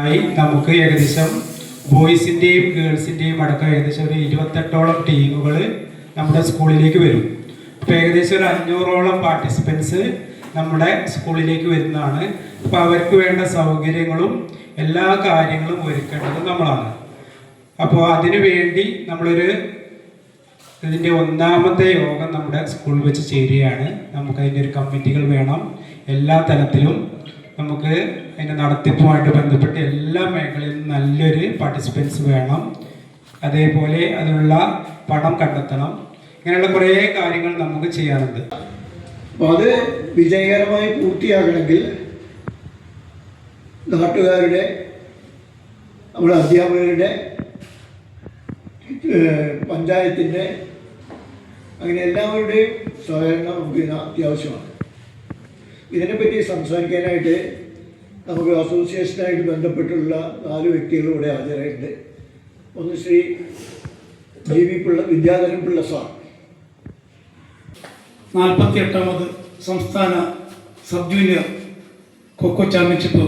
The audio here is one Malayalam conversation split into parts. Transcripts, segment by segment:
ആയി നമുക്ക് ഏകദേശം ബോയ്സിന്റെയും ഗേൾസിന്റെയും അടക്കം ഏകദേശം ഒരു ഇരുപത്തെട്ടോളം ടീമുകൾ നമ്മുടെ സ്കൂളിലേക്ക് വരും. അപ്പോൾ ഏകദേശം ഒരു അഞ്ഞൂറോളം പാർട്ടിസിപ്പൻസ് നമ്മുടെ സ്കൂളിലേക്ക് വരുന്നതാണ്. അപ്പോൾ അവർക്ക് വേണ്ട സൗകര്യങ്ങളും എല്ലാ കാര്യങ്ങളും ഒരുക്കേണ്ടത് നമ്മളാണ്. അപ്പോൾ അതിനു വേണ്ടി നമ്മളൊരു ഇതിന്റെ ഒന്നാമത്തെ യോഗം നമ്മുടെ സ്കൂളിൽ വെച്ച് ചേരുകയാണ്. നമുക്കതിന്റെ ഒരു കമ്മിറ്റികൾ വേണം. എല്ലാ തലത്തിലും നമുക്ക് അതിന്റെ നടത്തിപ്പുമായിട്ട് ബന്ധപ്പെട്ട് എല്ലാ മേഖലയിലും നല്ലൊരു പാർട്ടിസിപ്പൻസ് വേണം. അതേപോലെ അതിനുള്ള പണം കണ്ടെത്തണം. ഇങ്ങനെയുള്ള കുറേ കാര്യങ്ങൾ നമുക്ക് ചെയ്യാനുണ്ട്. അപ്പോൾ അത് വിജയകരമായി പൂർത്തിയാകണമെങ്കിൽ നാട്ടുകാരുടെ നമ്മുടെ അധ്യാപകരുടെ പഞ്ചായത്തിന്റെ അങ്ങനെ എല്ലാവരുടെയും സഹകരണം നമുക്ക് അത്യാവശ്യമാണ്. ഇതിനെപ്പറ്റി സംസാരിക്കാനായിട്ട് നമുക്ക് അസോസിയേഷനായിട്ട് ബന്ധപ്പെട്ടുള്ള നാല് വ്യക്തികൾ ഇവിടെ ഹാജരായിട്ടുണ്ട്. ഒന്ന് Shri G V Pillai Vidyadharan Pillai sir. നാൽപ്പത്തി എട്ടാമത് സംസ്ഥാന sub junior kho-kho championship.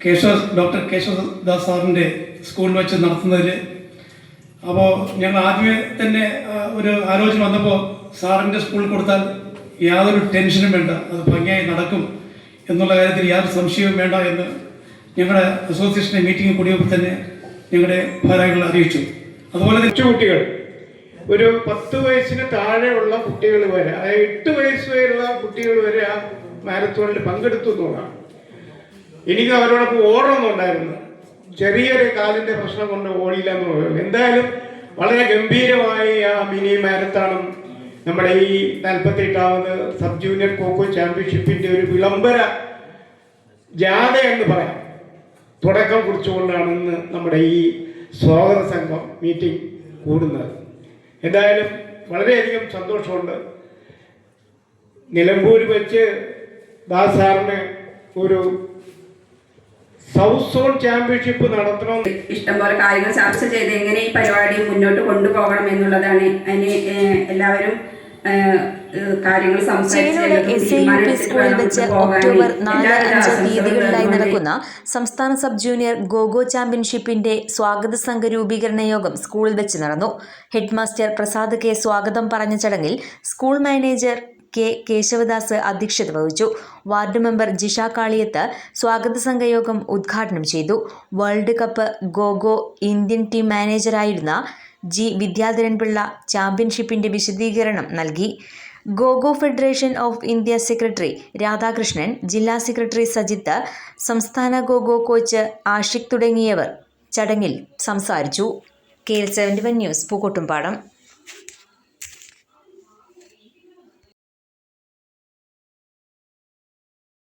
Keshava doctor Keshavadas സാറിന്റെ സ്കൂളിൽ വെച്ച് നടത്തുന്നതിൽ അപ്പോൾ ഞങ്ങൾ ആദ്യമേ തന്നെ ഒരു ആലോചന വന്നപ്പോൾ സാറിന്റെ സ്കൂളിൽ കൊടുത്താൽ യാതൊരു ടെൻഷനും വേണ്ട. അത് ഭംഗിയായി നടക്കും എന്നുള്ള കാര്യത്തിൽ യാതൊരു സംശയവും വേണ്ട എന്ന് ഞങ്ങളുടെ അസോസിയേഷന്റെ മീറ്റിംഗ് കൂടിയപ്പോൾ തന്നെ ഞങ്ങളുടെ ഭാരവാഹികൾ അറിയിച്ചു. അതുപോലെ തന്നെ കുട്ടികൾ. ഒരു പത്ത് വയസ്സിന് താഴെയുള്ള കുട്ടികൾ വരെ അതായത് എട്ട് വയസ്സ് വരെയുള്ള കുട്ടികൾ വരെ ആ മാരത്തോണിൽ പങ്കെടുത്തു എന്നുള്ളതാണ്. എനിക്ക് അവരോടൊപ്പം ഓടണമെന്നുണ്ടായിരുന്നു ചെറിയൊരു കാലിന്റെ പ്രശ്നം കൊണ്ട് ഓടിയില്ല എന്ന് എന്തായാലും വളരെ ഗംഭീരമായി ആ മിനി മാരത്തോണും നമ്മുടെ ഈ നാൽപ്പത്തി എട്ടാമത് സബ് ജൂനിയർ കോക്കോ ചാമ്പ്യൻഷിപ്പിന്റെ ഒരു വിളംബര ജാഥ എന്ന് പറയാം. തുടക്കം കുറിച്ചുകൊണ്ടാണ് ഇന്ന് നമ്മുടെ ഈ സ്വാഗത സംഘം മീറ്റിംഗ് കൂടുന്നത്. എന്തായാലും വളരെയധികം സന്തോഷമുണ്ട്. നിലമ്പൂർ വെച്ച് ദാസ് സാറിന് ഒരു സൗത്ത് സോൺ ചാമ്പ്യൻഷിപ്പ് നടത്തണം. ഇഷ്ടംപോലെ കാര്യങ്ങൾ ചർച്ച ചെയ്ത് എങ്ങനെ ഈ പരിപാടി മുന്നോട്ട് കൊണ്ടുപോകണം എന്നുള്ളതാണ് അതിന് എല്ലാവരും കാര്യങ്ങൾ സംസാരിച്ച് Chelur S A U P സ്കൂളിൽ വെച്ച് ഒക്ടോബർ നാല് അഞ്ച് തീയതികളിലായി നടക്കുന്ന സംസ്ഥാന സബ് ജൂനിയർ ഗോഗോ ചാമ്പ്യൻഷിപ്പിന്റെ സ്വാഗത സംഘ രൂപീകരണ യോഗം സ്കൂളിൽ വെച്ച് നടന്നു. ഹെഡ്മാസ്റ്റർ പ്രസാദ് കെ സ്വാഗതം പറഞ്ഞ ചടങ്ങിൽ സ്കൂൾ മാനേജർ കെ കേശവദാസ് അധ്യക്ഷത വഹിച്ചു. വാർഡ് മെമ്പർ ജിഷ കാളിയത്ത് സ്വാഗത സംഘയോഗം ഉദ്ഘാടനം ചെയ്തു. World cup kho-kho Indian team മാനേജറായിരുന്ന G Vidyadharan Pillai ചാമ്പ്യൻഷിപ്പിന്റെ വിശദീകരണം നൽകി. Kho-kho federation of India secretary Radhakrishnan ജില്ലാ സെക്രട്ടറി സജിത്ത് സംസ്ഥാന ഗോഗോ കോച്ച് ആഷിഖ് തുടങ്ങിയവർ ചടങ്ങിൽ സംസാരിച്ചു. K L seventy one news Pookkottumpadam.